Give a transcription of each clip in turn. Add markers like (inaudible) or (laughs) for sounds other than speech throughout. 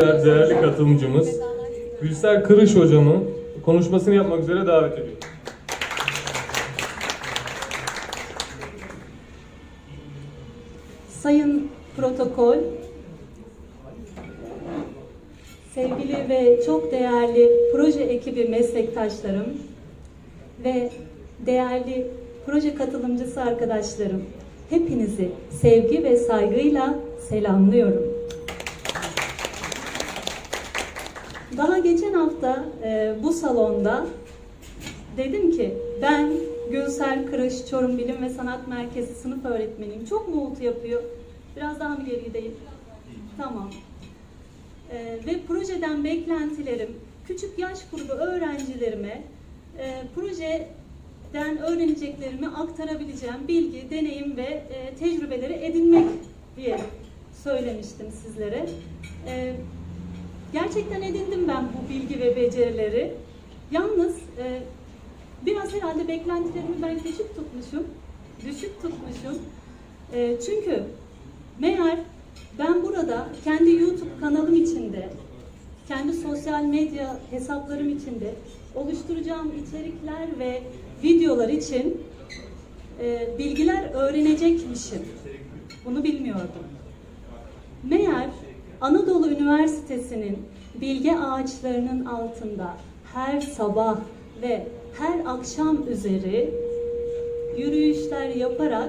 Değerli katılımcımız Gülser Kırış hocamı konuşmasını yapmak üzere davet ediyorum. Sayın protokol, sevgili ve çok değerli proje ekibi meslektaşlarım ve değerli proje katılımcısı arkadaşlarım, hepinizi sevgi ve saygıyla selamlıyorum. Daha geçen hafta e, bu salonda dedim ki ben Gülser Kırış Çorum Bilim ve Sanat Merkezi sınıf öğretmeniyim. Çok mu uğultu yapıyor? Biraz daha mı geri gideyim? Tamam. E, ve projeden beklentilerim küçük yaş grubu öğrencilerime e, projeden öğreneceklerimi aktarabileceğim bilgi, deneyim ve e, tecrübeleri edinmek diye söylemiştim sizlere. E, Gerçekten edindim ben bu bilgi ve becerileri. Yalnız e, biraz herhalde beklentilerimi ben küçük tutmuşum, düşük tutmuşum. E, çünkü meğer ben burada kendi YouTube kanalım içinde, kendi sosyal medya hesaplarım içinde oluşturacağım içerikler ve videolar için e, bilgiler öğrenecekmişim. Bunu bilmiyordum. Meğer Anadolu Üniversitesi'nin bilge ağaçlarının altında her sabah ve her akşam üzeri yürüyüşler yaparak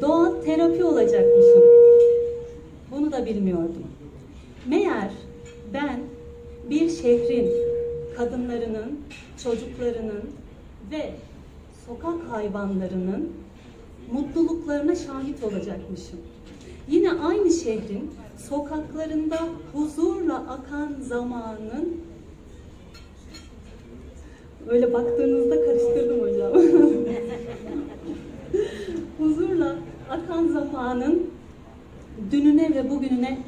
doğal terapi olacakmışım. Bunu da bilmiyordum. Meğer ben bir şehrin kadınlarının, çocuklarının ve sokak hayvanlarının mutluluklarına şahit olacakmışım. Yine aynı şehrin sokaklarında huzurla akan zamanın öyle baktığınızda karıştırdım hocam. (laughs) huzurla akan zamanın dününe ve bugününe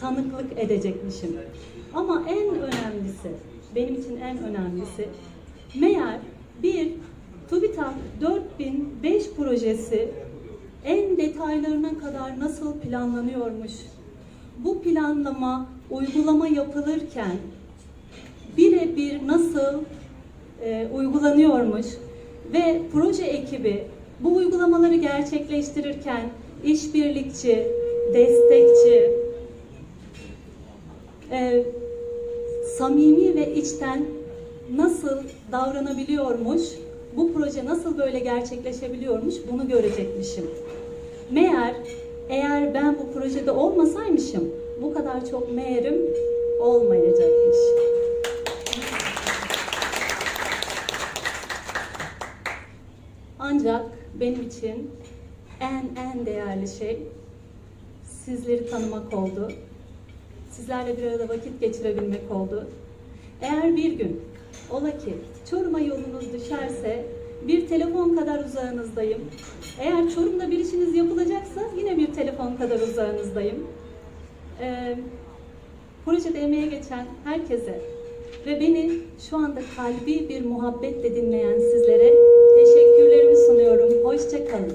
tanıklık edecekmişim. Ama en önemlisi, benim için en önemlisi, meğer bir TÜBİTAK 4005 projesi detaylarına kadar nasıl planlanıyormuş? Bu planlama, uygulama yapılırken birebir nasıl e, uygulanıyormuş ve proje ekibi bu uygulamaları gerçekleştirirken işbirlikçi, destekçi, e, samimi ve içten nasıl davranabiliyormuş, bu proje nasıl böyle gerçekleşebiliyormuş bunu görecekmişim. Meğer eğer ben bu projede olmasaymışım bu kadar çok meğerim olmayacakmış. Ancak benim için en en değerli şey sizleri tanımak oldu. Sizlerle bir arada vakit geçirebilmek oldu. Eğer bir gün ola ki Çorum'a yolunuz düşerse bir telefon kadar uzağınızdayım. Eğer Çorum'da bir işiniz yapılacaksa yine bir telefon kadar uzağınızdayım. Ee, projede emeğe geçen herkese ve beni şu anda kalbi bir muhabbetle dinleyen sizlere teşekkürlerimi sunuyorum. Hoşça kalın.